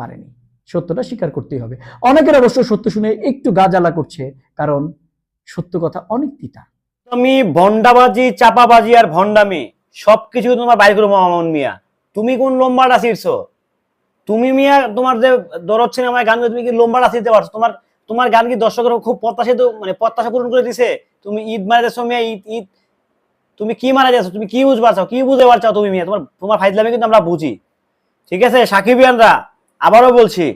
বাড়েনি। সত্যটা স্বীকার করতেই হবে। অনেকের অবশ্য সত্য শুনে একটু গা জ্বালা করছে, কারণ সত্য কথা অনেক তিতা। তুমি ভন্ডাবাজি চাপাবাজি আর ভন্ডামি সবকিছু তোমার বাইর করব মামুন মিয়া। তুমি কোন লম্বাটা ছিড়ছো তুমি মিয়া, তোমার যে দরদ সিনেমায় গান তুমি কি লম্বাটা ছিড়তে পারছ? তোমার তোমার গান কি দর্শকের খুব প্রত্যাশিত মানে প্রত্যাশা পূরণ করে দিছে? তুমি ঈদ মারা যাচ্ছ মিয়া, ঈদ ঈদ। তুমি কি মারা যাচ্ছ? তুমি কি বুঝবার চাও কি বুঝে পারছ তুমি মিয়া? তোমার তোমার ফাইজলামি কিন্তু আমরা বুঝি। ঠিক আছে? সাকিবিয়ানরা আবারও বলছি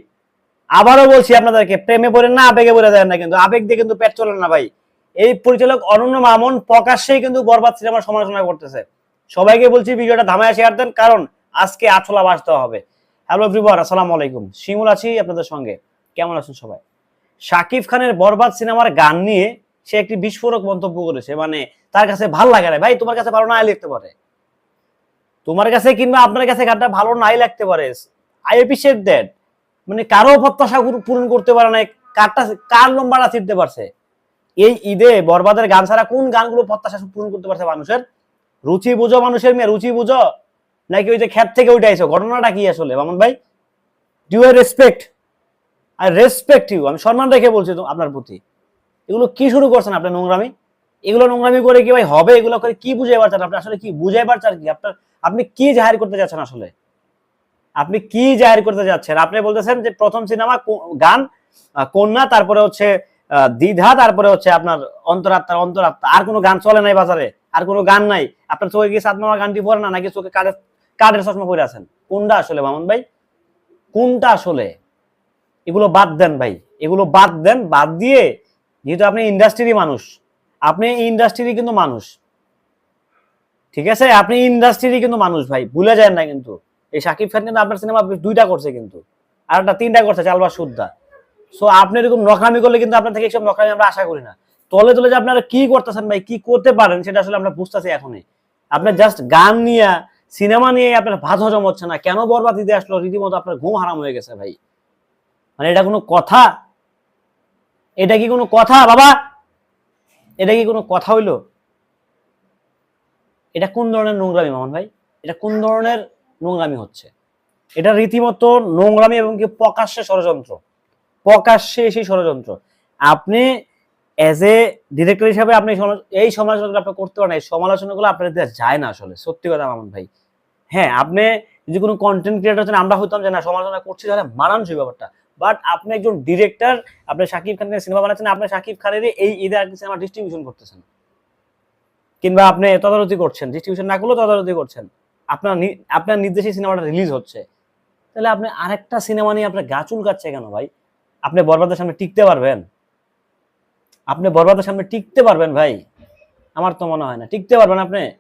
আবারও বলছি আপনাদেরকে, প্রেমে পড়ে না, আবেগে পড়ে দেন না কিন্তু, আবেগ দিয়ে কিন্তু পেট চলে না ভাই। এই পরিচালক অনন্য মামুন প্রকাশ্যেই কিন্তু বরবাদ সিনেমার সমালোচনা করতেছে। সবাইকে বলছি ভিডিওটা ধামায় শেয়ার দেন, কারণ আজকে আছলা বাঁচতে হবে। হ্যালো এভরিওয়ান আসসালামু আলাইকুম। শিমুল আছি আপনাদের সঙ্গে। কেমন আছেন সবাই? শাকিব খানের বরবাদ সিনেমার গান নিয়ে সে একটি বিস্ফোরক মন্তব্য করেছে মানে তার কাছে ভালো লাগে না। ভাই, তোমার কাছে ভালো নাই লিখতে পারে। তোমার কাছে কিংবা আপনার কাছে গানটা ভালো নাই লাগতে পারে। আই এপিসিয়েট দ্যাট মানে কারও প্রত্যাশা পূরণ করতে পারে না কারটা কার লম্বাটা চিনতে পারছে? এই ঈদে বরবাদের গান ছাড়া কোন গানগুলো প্রত্যাশা পূরণ করতে পারছে মানুষের? রুচি বুঝো মানুষের মেয়ে, রুচি বুঝো? নাকি ওই যে খ্যাত থেকে উঠে আইছো? ঘটনাটা কি আসলে মামুন ভাই? Due I respect I respect you আমি সম্মান রেখে বলছি আপনার প্রতি। এগুলো কি শুরু করছেন আপনার নোংরামি? এগুলো নোংরামি করে কি ভাই হবে? এগুলো করে কি বুঝাইবার চান আপনি? আসলে কি বুঝাইবার চান কি? আপনার আপনি কি জাহির করতে যাচ্ছেন আসলে? আপনি কি জাহির করতে যাচ্ছেন? আপনি বলতেছেন যে প্রথম সিনেমা গান কন্যা, তারপরে হচ্ছে দ্বিধা, তারপরে হচ্ছে আপনার অন্তরাত্মার, অন্তরাত্মা। আর কোনো গান চলে নাই বাজারে? আর কোনো গান নাই? আপনার চোখে কি সাত মামা গানটি পড়ে না, নাকি চোখে কাঠের কাঠের চশমা পরে আছেন? কোনটা আসলে মামুন ভাই? কোনটা আসলে? এগুলো বাদ দেন ভাই। এগুলো বাদ দেন, বাদ দিয়ে, যেহেতু আপনি ইন্ডাস্ট্রিরই মানুষ, আপনি ইন্ডাস্ট্রিরই কিন্তু মানুষ। ঠিক আছে? আপনি ইন্ডাস্ট্রিরই কিন্তু মানুষ ভাই, ভুলে যায় না কিন্তু। এই শাকিব খান কিন্তু আপনার সিনেমা দুইটা করছে কিন্তু। আর একটা তিনটা করছে চালবার সুদ্ধা। সো আপনি এরকম নকরামি করলে কিন্তু আপনার থেকে এইসব নকরামি আমরা আশা করি না। তলে তলে যে আপনারা কি করতেছেন ভাই, কি করতে পারেন, সেটা আসলে আমরা বুঝতেছি এখনই। আপনার জাস্ট গান নিয়ে সিনেমা নিয়ে আপনার ভাত হজম হচ্ছে না। কেন বরবাদ দিতে আসলো? রীতিমতো আপনার ঘুম হারাম হয়ে গেছে ভাই। মানে এটা কোনো কথা? এটা কি কোনো কথা, বাবা? এটা কি কোনো কথা হইল? এটা কোন ধরনের নোংরামি, মামন ভাই? এটা কোন ধরনের নোংরামি হচ্ছে। এটা রীতিমতো নোংরামি এবং কি প্রকাশ্যে ষড়যন্ত্র। প্রকাশ্যে সেই ষড়যন্ত্র। আপনি এজ এ ডিরেক্টর হিসাবে আপনি এই সমালোচনাগুলো আপনি করতে পারেন এই সমালোচনাগুলো আপনার দেওয়া যায় না আসলে। সত্যি কথা মামুন ভাই। হ্যাঁ আপনি যদি কোনো কন্টেন্ট ক্রিয়েটর হচ্ছেন আমরা হইতাম যে, না, সমালোচনা করছি তাহলে মানানসই ব্যাপারটা। বাট আপনি একজন ডিরেক্টর আপনি শাকিব খানের সিনেমা বানাচ্ছেন, আপনি শাকিব খানের এই ঈদে আগে সিনেমা ডিস্ট্রিবিউশন করতেছেন। কিংবা আপনি তদারতি করছেন ডিস্ট্রিবিউশন না করলেও তদারতি করছেন। আপনার আপনার নির্দেশে সিনেমাটা রিলিজ হচ্ছে। তাহলে আপনি আরেকটা সিনেমা নিয়ে আপনার গা চুলকাচ্ছে কেন ভাই? আপনি বরবাদের সামনে টিকতে পারবেন। আপনি বরবাদের সামনে টিকতে পারবেন ভাই। আমার তো মনে হয় না। টিকতে পারবেন আপনি।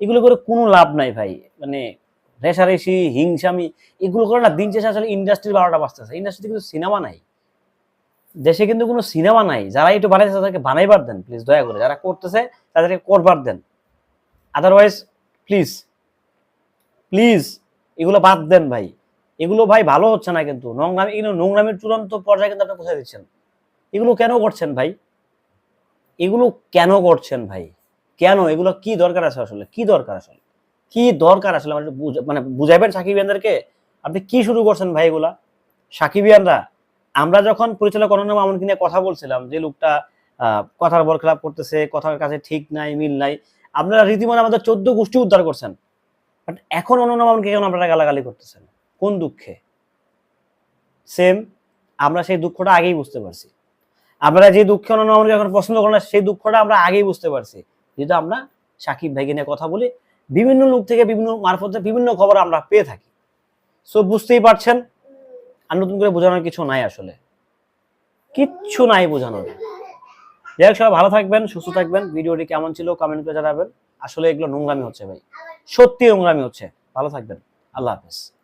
এগুলো করে কোনো লাভ নাই ভাই। মানে রেশারেশি, হিংসামি, এগুলো করে না, দিন শেষে আসলে ইন্ডাস্ট্রির বারোটা বাঁচতেছে ইন্ডাস্ট্রিতে কিন্তু সিনেমা নাই। দেশে কিন্তু কোনো সিনেমা নাই। যারা একটু বানাইছে, তাদেরকে বানাইবার দেন প্লিজ দয়া করে। যারা করতেছে, তাদেরকে করবার দেন। আদারওয়াইজ প্লিজ প্লিজ এগুলো বাদ দেন ভাই। এগুলো ভাই ভালো হচ্ছে না কিন্তু। নোংরামি, এগুলো নোংরামির চূড়ান্ত পর্যায়ে কিন্তু আপনি কোথায় দিচ্ছেন? এগুলো কেন করছেন ভাই? এগুলো কেন করছেন ভাই? কেন? এগুলো কি দরকার আছে আসলে? কি দরকার আসলে? কি দরকার আসলে? মানে মানে বুঝাইবেন সাকিবিয়ানদেরকে আপনি কি শুরু করছেন ভাই এগুলা? সাকিবিয়ানরা আমরা যখন পরিচালক অনন্য মামুনকে নিয়ে কথা বলছিলাম, যে লোকটা কথার বরখেলাপ করতেছে, কথার কাছে ঠিক নাই, মিল নাই, আপনারা রীতিমতো আমাদের চোদ্দ গোষ্ঠী উদ্ধার করছেন। বাট এখন অনন্য মামুনকে কেন আপনারা গালাগালি করতেছেন? কোন দুঃখে? সেম আমরা সেই দুঃখটা আগেই বুঝতে পারছি। আপনারা যে দুঃখে অনন্য মামুনকে এখন পছন্দ করেন সেই দুঃখটা আমরা আগেই বুঝতে পারছি। যেহেতু আমরা সাকিব ভাইকে নিয়ে কথা বলি, বিভিন্ন লোক থেকে বিভিন্ন মারফতে বিভিন্ন খবর আমরা পেয়ে থাকি। সো বুঝতেই পারছেন? আর নতুন করে বোঝানোর কিছু নাই আসলে। কিচ্ছু নাই বোঝানোর। যাই হোক, সবাই ভালো থাকবেন, সুস্থ থাকবেন। ভিডিওটি কেমন ছিল কমেন্ট করে জানাবেন। আসলে এগুলো নোংরামি হচ্ছে ভাই। সত্যি নোংরামি হচ্ছে ভালো থাকবেন। আল্লাহ হাফেজ।